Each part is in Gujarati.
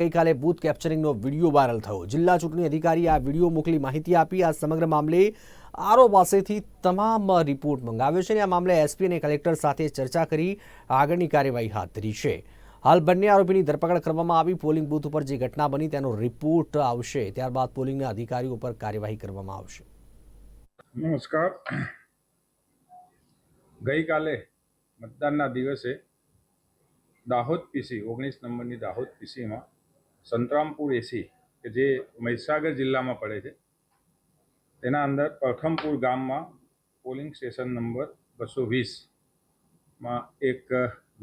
ગઈકાલે બૂથ કેપ્ચરિંગનો વીડિયો વાયરલ થયો. જિલ્લા ચૂંટણી અધિકારીએ આ વીડિયો મોકલી માહિતી આપી. આ સમગ્ર મામલે આરો પાસેથી તમામ રિપોર્ટ મંગાવ્યો છે અને આ મામલે એસપી અને કલેક્ટર સાથે ચર્ચા કરી આગળની કાર્યવાહી હાથ ધરી છે. હાલ બંને આરોપીની ધરપકડ કરવામાં આવી. પોલિંગ બૂથ ઉપર જે ઘટના બની તેનો રિપોર્ટ આવશે. ત્યારબાદ પોલિંગના અધિકારીઓ પર કાર્યવાહી કરવામાં આવશે. નમસ્કાર. ગઈકાલે મતદાનના દિવસે દાહોદ પીસી, ઓગણીસ નંબરની દાહોદ પીસીમાં સંતરામપુર એસી, કે જે મહીસાગર જિલ્લામાં પડે છે, તેના અંદર પ્રથમપુર ગામમાં પોલિંગ સ્ટેશન નંબર બસો વીસમાં એક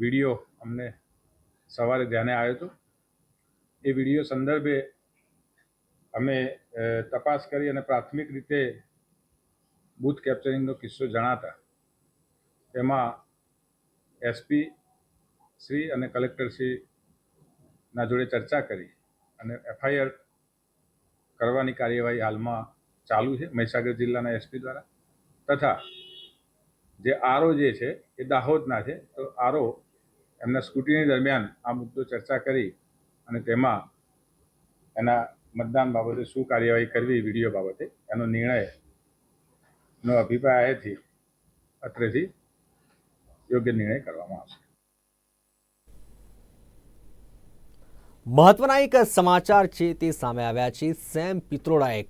વીડિયો અમને સવારે ધ્યાને આવ્યો હતો. એ વીડિયો સંદર્ભે અમે તપાસ કરી અને પ્રાથમિક રીતે બૂથ કેપ્ચરિંગનો કિસ્સો જણાતા. તેમાં એસપી શ્રી અને કલેક્ટર શ્રીના જોડે ચર્ચા કરી અને એફઆઈઆર કરવાની કાર્યવાહી હાલમાં ચાલુ છે મહીસાગર જિલ્લાના એસપી દ્વારા. તથા જે આરો જે છે એ દાહોદના છે. તો આરઓ એમના સ્કૂટીની દરમિયાન આ મુદ્દો ચર્ચા કરી અને તેમાં એના મતદાન બાબતે શું કાર્યવાહી કરવી વીડિયો બાબતે એનો નિર્ણય નો અભિપ્રાય અત્રેથી યોગ્ય નિર્ણય કરવામાં આવશે. મહત્વના એક સમાચાર છે તે સામે આવ્યા છે. સેમ પિત્રોડાએ